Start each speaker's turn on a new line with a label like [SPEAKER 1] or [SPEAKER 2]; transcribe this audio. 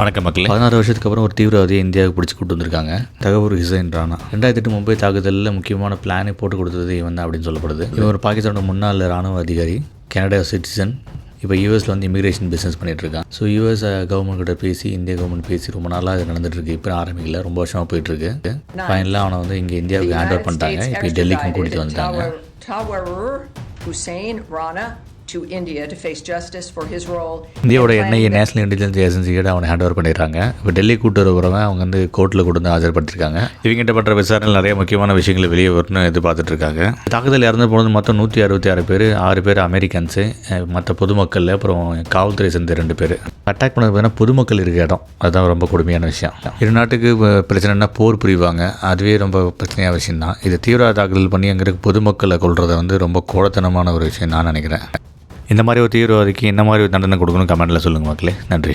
[SPEAKER 1] வணக்கம் மக்களே. பதினாறு வருஷத்துக்கு அப்புறம் ஒரு தீவிரவாதியை இந்தியாவுக்கு பிடிச்சி கூட்டு வந்திருக்காங்க. தகவூர் ஹிசைன் ராணா. ரெண்டாயிரத்தி எட்டு மும்பை தாக்குதலில் முக்கியமான பிளானை போட்டு கொடுத்தது இவன் தான் அப்படின்னு சொல்லப்படுது. இவன் ஒரு பாகிஸ்தானோட முன்னாள் ராணுவ அதிகாரி கனடா சிட்டிசன் இப்போ யூஎஸில் வந்து இமிகிரேஷன் பிஸ்னஸ் பண்ணிட்டு இருக்கான். ஸோ யூஎஸ் கவர்மெண்ட் கிட்ட பேசி இந்திய கவர்மெண்ட் பேசி ரொம்ப நாளாக இது நடந்துட்டு இருக்கு. இப்போ ஆரம்பிக்கல. ரொம்ப வருஷமாக போயிட்டு இருக்கு. ஃபைனலாக அவனை வந்து இங்கே இந்தியாவுக்கு ஹேண்ட் ஓவர் பண்ணிட்டாங்க. இப்போ டெல்லிக்கும் கூட்டிட்டு வந்துட்டாங்க.
[SPEAKER 2] Tawarur Hussein Rana. To India to face justice for his role. in
[SPEAKER 1] இந்தியாவோட என்ஐஏ நேஷனல் இன்டெலிஜென்ஸ் ஏஜென்சிக்கிட்ட அவனை ஹேண்ட் ஓவர் பண்ணிடுறாங்க. இப்போ டெல்லி கூட்டு வரவங்க அவங்க வந்து கோர்ட்டில் கொண்டு வந்து ஆஜர்படுத்திருக்காங்க. இவங்ககிட்ட பண்ணுற விசாரணையில் நிறைய முக்கியமான விஷயங்கள் வெளியே வரணும்னு எதிர்பார்த்துட்டு இருக்காங்க. தாக்குதல் இறந்து போனது மொத்தம் நூற்றி அறுபத்தி ஆறு பேர் ஆறு பேர் அமெரிக்கன்ஸு மற்ற பொதுமக்கள் அப்புறம் காவல்துறை சேர்ந்த ரெண்டு பேர். அட்டாக் பண்ணது பார்த்தீங்கன்னா பொதுமக்கள் இருக்க இடம். அதுதான் ரொம்ப கொடுமையான விஷயம். இரு நாட்டுக்கு பிரச்சனைனா போர் புரிவாங்க. அதுவே ரொம்ப பிரச்சனையான விஷயம் தான் இது தீவிரவாத தாக்குதல் பண்ணி அங்கே இருக்க பொதுமக்களை கொள்றதை வந்து ரொம்ப கோடத்தனமான ஒரு விஷயம் நான் நினைக்கிறேன். இந்த மாதிரி ஒரு தீவிரவாதிக்கு என்ன மாதிரி ஒரு தண்டனை கொடுக்கணும் கமெண்ட்டில் சொல்லுங்கள் மக்களே. நன்றி.